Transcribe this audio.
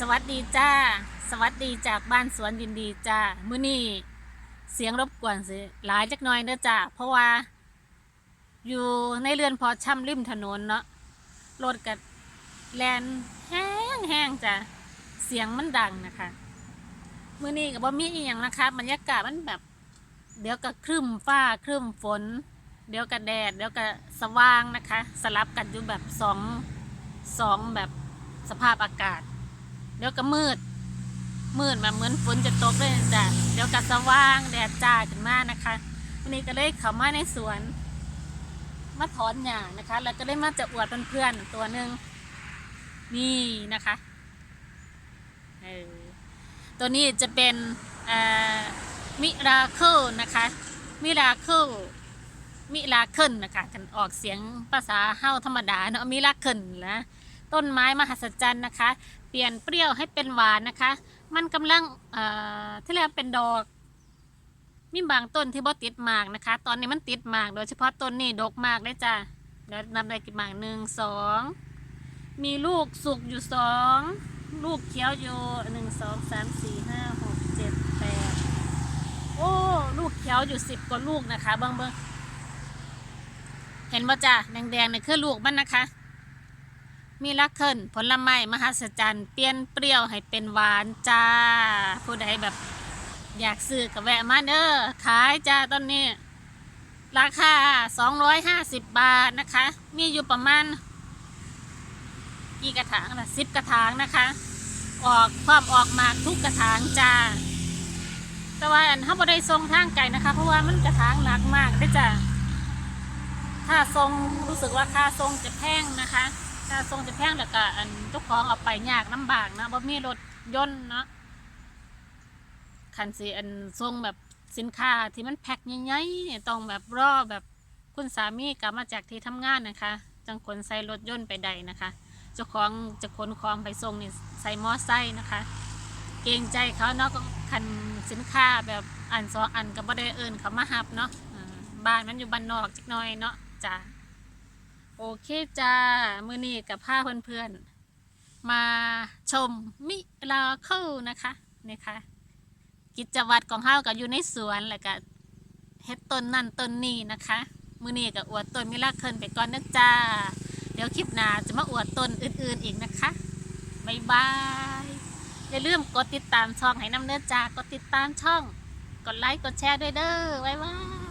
สวัสดีจ้า สวัสดีจากบ้านสวนยินดีจ้ามื้อนี้เสียงรบกวนสิหลายจักหน่อยเด้อจ้าเพราะว่า อยู่ในเรือนพอช่ำริมถนนเนาะรถกับแลนแห้งแห้งจ้ะเสียงมันดังนะคะมื้อนี้กับบ่มีอีหยังนะคะบรรยากาศมันแบบ เดี๋ยวก็ครึ้มฟ้าครึ้มฝน เดี๋ยวก็แดด เดี๋ยวก็สว่างนะคะ สลับกันอยู่แบบสองสองแบบสภาพอากาศ เดี๋ยวก็มืด มืดมาเหมือนฝนจะตกเลยจ้ะเดี๋ยวก็สว่างแดดจ้าขึ้นมานะคะวันนี้ก็เลยเข้ามาในสวนมาถอนหญ้านะคะ แล้วก็ได้มาจะอวดเพื่อนๆตัวหนึ่งนี่นะคะเออตัวนี้จะเป็นมิราเคิลนะคะ มิราเคิลมิราเคิลนะคะกันออกเสียงภาษาเฮ้าธรรมดาเนาะมิราเคิลนะ ต้นไม้มหัศจรรย์นะคะ เปลี่ยนเปรี้ยวให้เป็นหวานนะคะ มันกำลังเอ่อที่เรียกว่าเป็นดอกมีบางต้นที่บ่ติดหมากนะคะ ตอนนี้มันติดหมาก โดยเฉพาะต้นนี้ดกมากได้จ้ะเดี๋ยวนำได้กี่หมากหนึ่งสองมีลูกสุกอยู่สองลูกเขียวอยู่หนึ่งสองสามสี่ห้าหกเจ็ดแปดโอ้ลูกเขียวอยู่สิบกว่าลูกนะคะเบิ้งเบิ้งเห็นบ่จ้ะแดงๆนี่คือลูกมันนะคะ มีลักเคิลผลไม้มหัศจรรย์เปลี่ยนเปรี้ยวให้เป็นหวานจ้า ผู้ใดแบบอยากซื้อกับแวะมาเด้อขายจ้าต้นนี้ ราคา 250 บาทนะคะ มีอยู่ประมาณกี่กระถางนะสิบกระถางนะคะ ออกความออกมาทุกกระถางจ้า แต่ว่าอันถ้าบ่ได้ทรงทางไก่นะคะ เพราะว่ามันกระถางหนักมากได้จ้าถ้าทรงรู้สึกว่าค่าทรงจะแพงนะคะ ค่าทรงจะแพงแล้วก็อันเจ้าของเอาไปยากลำบากนะบ่มีรถยนต์เนาะคันสิอันส่งแบบสินค้าที่มันแพ็คใหญ่ๆต้องแบบรอแบบคุณสามีกลับมาจากที่ทำงานนะคะ จังขนใส่รถยนต์ไปใดนะคะ เจ้าของจะขนของไปส่งนี่ใส่มอไซค์นะคะ เกรงใจเขาเนาะก็คันสินค้าแบบอันสองอันก็บ่ได้เอินเขามาหับเนาะบ้านมันอยู่บ้านนอกจักหน่อยเนาะจ้า โอเคจ้า มือนี้กับพาเพื่อนๆ มาชมมิลาเคิลนะคะนี่ค่ะ กิจวัตรของเฮาก็อยู่ในสวนแล้วก็เฮ็ดต้นนั่นต้นนี้นะคะ มือนี้ก็อวดต้นมิลาเคิลไปก่อนนะจ้า เดี๋ยวคลิปหน้าจะมาอวดต้นอื่นๆอีกนะคะบายบายอย่าลืมกดติดตามช่องให้น้ำเนื้อจ้ากดติดตามช่อง กดไลค์กดแชร์ด้วยเด้อบ๊ายบาย